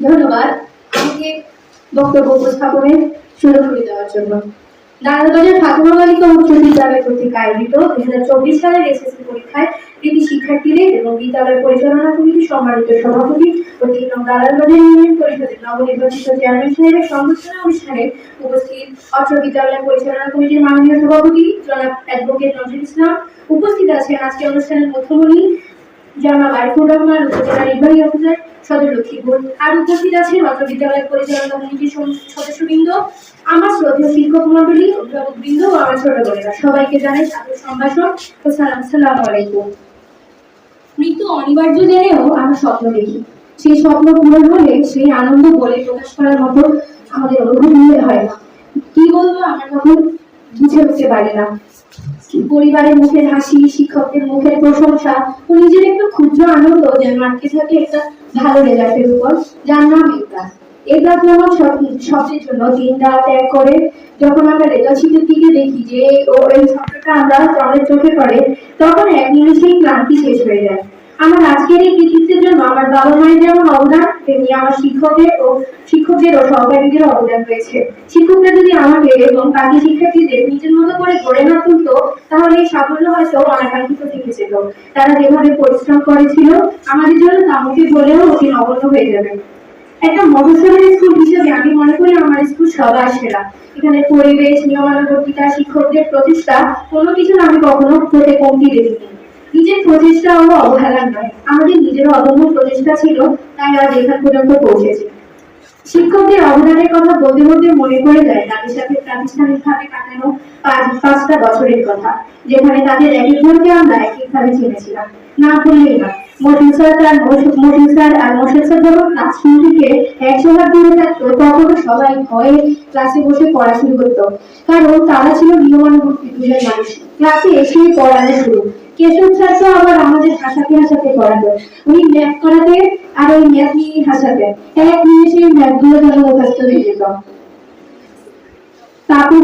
ধন্যবাদ। আমাকে বক্তব্য উপস্থাপনের সুযোগ করে দেওয়ার জন্য। নারায়ণগঞ্জের ঠাকুর বালিকা উচ্চ বিদ্যালয় কর্তৃক আয়োজিত দুই হাজার চব্বিশ সালের এসএসসি পরীক্ষায় কৃতি শিক্ষার্থীদের এবং বিদ্যালয় পরিচালনা কমিটির সম্মানিত সভাপতি ও তিন নারায়ণগঞ্জের ইউনিয়ন পরিষদের নবনির্বাচিত চেয়ারম্যান সাহেবের সংবর্ধনা অনুষ্ঠানে উপস্থিত অত্র বিদ্যালয় পরিচালনা কমিটির মাননীয় সভাপতি জনাব অ্যাডভোকেট নজরুল ইসলাম উপস্থিত আছেন আজকে অনুষ্ঠানের মধ্যমণি জনাব আরিফুর রহমান, উপজেলা নির্বাহী অফিসার সদর লক্ষ্মীপুর। আর উপস্থিত আছেন বিদ্যালয় পরিচালনা কমিটির সদস্যবৃন্দ, আমার শ্রদ্ধেয় শিক্ষক মন্ডলী ও আমার ছোট বোনেরা। সবাইকে জানাই সম্ভাষণ ও সালাম সালাম আলাইকুম। মৃত্যু অনিবার্য জেনেও আমরা স্বপ্ন দেখি। সেই স্বপ্ন পূরণ হলে সেই আনন্দ বলে প্রকাশ করার মতো আমাদের অনুভূতি হয় না। কি বলব আমরা তখন, বুঝে উঠতে পারি না। পরিবারের মুখের হাসি, শিক্ষকদের মুখের প্রশংসা, ও নিজের একটু ক্ষুদ্র আনন্দ যেন আটকে থাকে একটা ভালো রেজাল্টের উপর। যার নাম এক্সাম এক্সাম যেমন সবচেয়ে জন্য দিন রাত এক করে যখন আমরা রেজাল্ট শিটের দিকে দেখি যে ও এই শব্দটা আমরা আমাদের চোখে পড়ে, তখন এক মিনিটেই ক্লান্তি শেষ হয়ে যায়। আমার আজকের এই কৃতিত্বের জন্য আমার বাবা মায়ের যেমন অবদান তেমনি আমার শিক্ষকের ও শিক্ষকদের ও সহকারীদের অবদান রয়েছে। শিক্ষকরা যদি আমাকে এবং বাকি শিক্ষার্থীদের নিজের মতো করে গড়ে না তুলতো, তাহলে এই সাফল্য হয়তো অনাকাঙ্ক্ষিত থেকে যেত। তারা যেভাবে পরিশ্রম করেছিল, আমাদের জন্য তা মুখে বলেও অতি নগণ্য হয়ে যাবে। একটা মফস্বলের স্কুল হিসেবে আমি মনে করি আমার স্কুল সবার সেরা। এখানে পরিবেশ, নিয়মানুবর্তিতা, শিক্ষকদের প্রতিষ্ঠা, কোনো কিছু আমি কখনো কমতি দেখিনি। নিজের প্রচেষ্টা ও অবহেলা নয়। আমাদের নিজেরও অদম্য প্রচেষ্টা ছিল, তাই আজ এখান পর্যন্ত পৌঁছেছি। শিক্ষকদের অবদানের কথা বলতে বলতে মনে পড়ে যায়, তাদের সাথে প্রাতিষ্ঠানিকভাবে কাটানো পাঁচ, পাঁচটা বছরের কথা, যেখানে তাদের এক একজনকে আমরা এক একভাবে চিনেছিলাম। না বললেই না মতিন স্যার আর মতিন স্যার আর মোর্শেদ স্যার যখন ক্লাসরুম থেকে একশো হাত দূরে থাকতো তখন সবাই ভয়ে ক্লাসে বসে পড়া শুরু করতো। কারণ তারা ছিল নিয়মানুবর্তী দুজন মানুষ। ক্লাসে এসেই পড়ানো শুরু। আবার আমাদের হাসাতে উনি ম্যাথ করাতে আর ওই ম্যাথ নিয়ে এক নিমেষে ম্যাথগুলো যেন মুখস্থ হয়ে যেত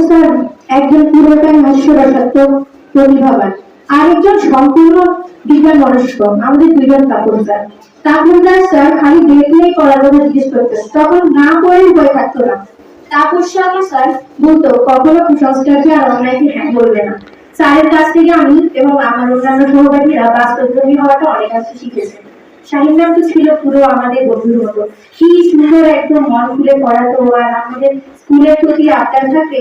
স্যার একজন পুরোটাই প্রতিভাবান। আরেকজন সম্পূর্ণ বিজ্ঞান মনস্ক। আমাদের দুজন তাপস স্যার। তাপস স্যার খালি দেখলেই করার কথা জিজ্ঞেস করতেন তখন না করে ভয় থাকতো না। তাপস স্যার বলতো, কখনো কুসংস্কারকে আর অন্যায়কে হ্যাঁ বলবে না। স্যারের কাছ থেকে আমি এবং আমার অন্যান্য সহপাঠীরা বাস্তবধর্মী হওয়াটা অনেক কাছে শিখেছে শাহিন ম্যাম তো ছিল পুরো আমাদের বন্ধুর মতো। কি সুন্দর একদম মন খুলে পড়াতো আর আমাদের স্কুলের প্রতি আবদার থাকে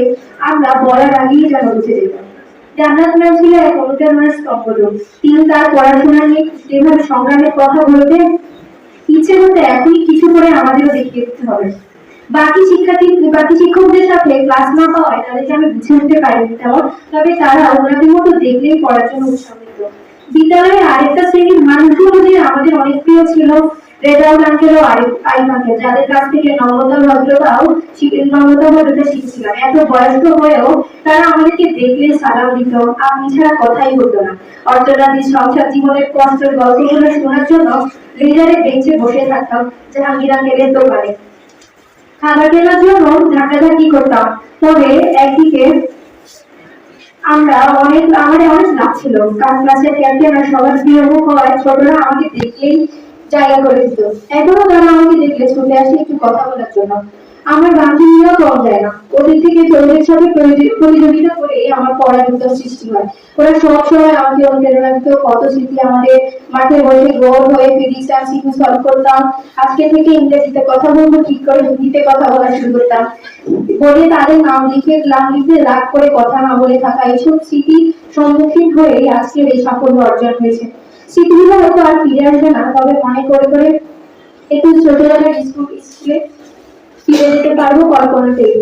আমরা বলার আগেই যেন উঠে যেতাম। জান্নাত ম্যাম ছিল এক অনুপ্রেরণার স্তম্ভলোক। তিনি তার পড়াশোনা নিয়ে যেভাবে সংগ্রামের কথা বলতেন, ইচ্ছে করতে এখনই কিছু করে আমাদেরও দেখিয়ে দিতে হবে। বাকি শিক্ষার্থী, বাকি শিক্ষকদের সাথে ক্লাস না পাওয়ায় তাদেরকে আমি বুঝে উঠতে পারিনি তেমন। তবে তারা ওনাদের মতো দেখলেই পড়ার জন্য উৎসাহ দিত বিদ্যালয়ে আরেকটা শ্রেণির মানুষগুলো যে আমাদের অনেক প্রিয় ছিল, রেজাউল আঙ্কেল ও আইফ আঙ্কেল, যাদের কাছ থেকে নম্রতা ভদ্রতাও নম্রতা ভদ্রতা শিখেছিলাম। এত বয়স্ক হয়েও তারা আমাদেরকে দেখলে সালাম দিত, আপনি ছাড়া কথাই হতো না। অর্থরাত্রি সংসার জীবনের কষ্টের গল্পগুলো শোনার জন্য লেজারে বেঞ্চে বসে থাকতাম, জাহাঙ্গীর আঙ্কেলের দোকানে। খাবার কেনার জন্য ধাক্কাধাক্কি করতাম। তবে একদিকে আমরা অনেক আমাদের অনেক লাভ ছিল। কারণ ক্লাসের ক্যাপ্টেন আর সবার প্রিয় মুখ হয় ছোটরা আমাকে দেখলেই জায়গা করে দিত। এখনও তারা আমাকে দেখলে ছুটে আসে একটু কথা বলার জন্য। আমার গানটি নিয়েও কম যায় না। ওদের থেকে ওদের সাথে প্রতিযোগিতা করে আমার পড়ার সৃষ্টি হয়। ওরা সব সময় আমাকে অনুপ্রেরণা দিত। কত স্মৃতি আমাদের মাঠে বসে গোল হয়ে ফিজিক্স আর সিকিউ সলভ করতাম। আজকে থেকে ইংরেজিতে কথা বলব, ঠিক করে হিন্দিতে কথা বলা শুরু করতাম। বলে তাদের নাম লিখে নাম লিখে রাগ করে কথা না বলে থাকা এইসব স্মৃতি সম্মুখীন হয়ে আজকের এই সাফল্য অর্জন হয়েছে। স্মৃতিগুলো হয়তো আর ফিরে আসবে না, তবে মনে করে করে একটু ছোটবেলার স্কুলে ফিরে যেতে পারব কল্পনাতেই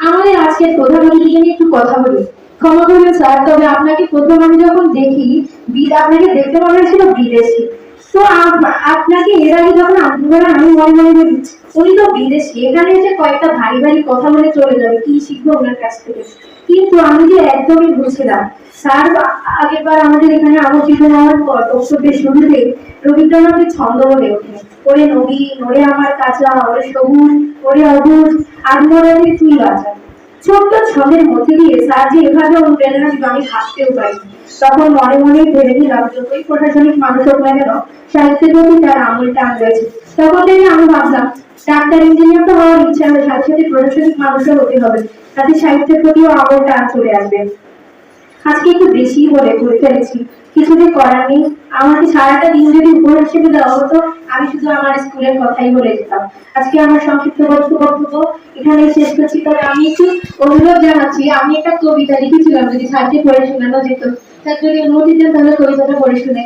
আমাদের আজকের প্রধান নিয়ে একটু কথা বলি। ক্ষমা করবেন স্যার, তবে আপনাকে প্রথম আমি যখন দেখি, বিদ আপনাকে দেখতে পাবেন ছিল বিদেশি। তো আপনাকে এর আগে যখন আমি মনে মনে উনি তো এখানে এসে কয়েকটা ভারী ভারী কথা বলে চলে যাবে, কি ওনার কাছ থেকে? কিন্তু আমি যে একদমই বুঝছিলাম স্যার, আগের বার আমাদের এখানে হওয়ার পর বক্তব্যের শুরুতে রবীন্দ্রনাথের ছন্দ বলে ওঠে। ওরে নদী ওরে আমার কাঁচা, ওরে সবুজ, ওরে অবুজ আত্মরাতে তুই ছোট্ট ছন্দের মধ্যে দিয়ে স্যার যে এভাবে অনুপ্রেরণা আমি ভাবতেও পারি তখন মনে মনে ভেবে নিলাম, যতই প্রশাসনিক মানুষ হোক না কেন সাহিত্যের প্রতি তার আমল টান রয়েছে তখন থেকে আমি ভাবলাম, ডাক্তার, ইঞ্জিনিয়ার তো হওয়ার ইচ্ছা হবে সাথে সাথে প্রশাসনিক মানুষও হতে হবে, তাতে সাহিত্যের প্রতিও আমার টান চলে আসবে। আজকে একটু বেশি বলে করে ফেলেছি, কিছু যে করার নেই। আমাকে সারাটা দিন যদি উপহার হিসেবে দেওয়া হতো, আমি শুধু আমার স্কুলের কথাই বলে যেতাম আজকে আমার সংক্ষিপ্ত বক্তব্য এখানে শেষ করছি। তবে আমি একটু অনুরোধ জানাচ্ছি, আমি একটা কবিতা লিখেছিলাম, যদি সাহিত্যে পড়ে শোনানো যেত। তার যদি অনুমতি দেন, তাহলে কবিতাটা পড়ে শুনে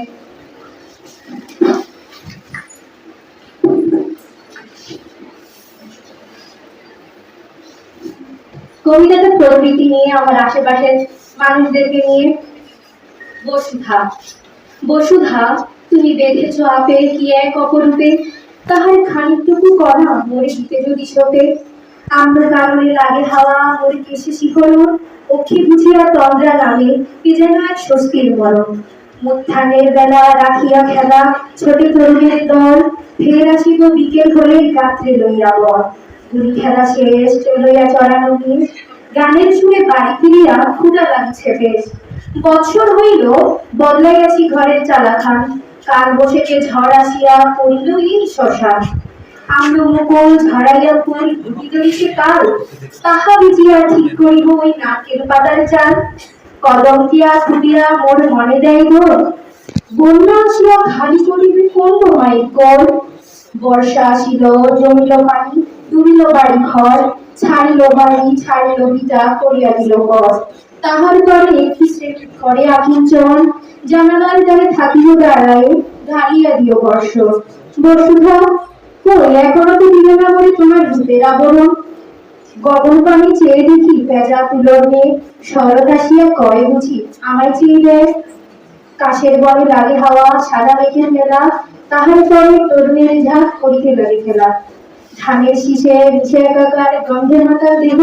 কবিতাটা প্রকৃতি নিয়ে, আমার আশেপাশের মানুষদেরকে নিয়ে, বসুধা। বসুধা, তুমি বেঁধেছ আপে কি এক অপরূপে? তাহার খানিকটুকু করা মরে দিতে যদি সোপে আমরা কারণে লাগে হাওয়া মরে কেসে শিখরণ অক্ষি বুঝিয়া তন্দ্রা নামে, কি যেন এক স্বস্তির মরণ। মুত্থানের বেলা রাখিয়া খেলা, ছোট তরুণের দল, ফের আসিব বিকেল হলে রাত্রে লইয়া বল। গুলি খেলা শেষ চলইয়া চড়ানো মিস গানের সুরে বাড়ি ফিরিয়া ক্ষুদা লাগছে বেশ। বৎসর হইল, বদলাইয়াছি ঘরের চালাখান, কাল বসেছে ঝড় আসিয়া পড়িল ইন শ্মশান। আমরা মুকুল ফুল বিদরিছে কাল, তাহা বিজিয়া ঠিক করিব ওই নাকের পাতার চাল। কদম দিয়া ফুটিয়া মোর মনে দেয় গো বন্যা আসিয়া খালি করিবে কোন মায়ের কর বর্ষা আসিল, জমিল পানি ডুবিল বাড়ি ঘর, ছাড়িল বাড়ি, ছাড়িল পিতা, করিয়া দিল পর তাহার পরে একটি শ্রেণি ঘরে আকিঞ্চন জানালার দ্বারে থাকিল দাঁড়ায়, ঢালিয়া দিও বর্ষ। বসুধা এখনও তো দিল না বলে তোমার ভূতের আবরণ দেখি ভেজা মেয়ে শরৎ আসিয়া বুঝি, আমায় চিনবে কাশের হাওয়া, সাদা মেলা, তাহার পরে তরুণের ঝাঁক করিতে লাগে খেলা। ধানের শীষে মিশে একাকার গন্ধের মাথার দেহ,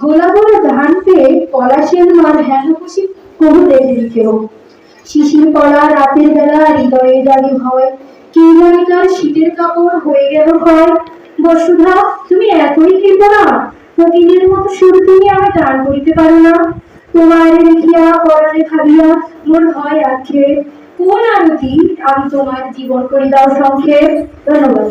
গোলা গোলা ধান পেয়ে পলাশের মার খুশি দেখে শিশির পড়া রাতের বেলা হৃদয়ে জাগে ভয় কি জানি শীতের কাপড় হয়ে গেল ঘর। বসুধা, তুমি এতই কৃপণা প্রতিদিনের মতো শুরু তুমি আমি টান করিতে পারো না। তোমার দেখিয়া পরাণে ভাবিয়া মোর হয় আখে কোন আরতি আমি তোমার জীবন করি দাও সংক্ষেপ? ধন্যবাদ।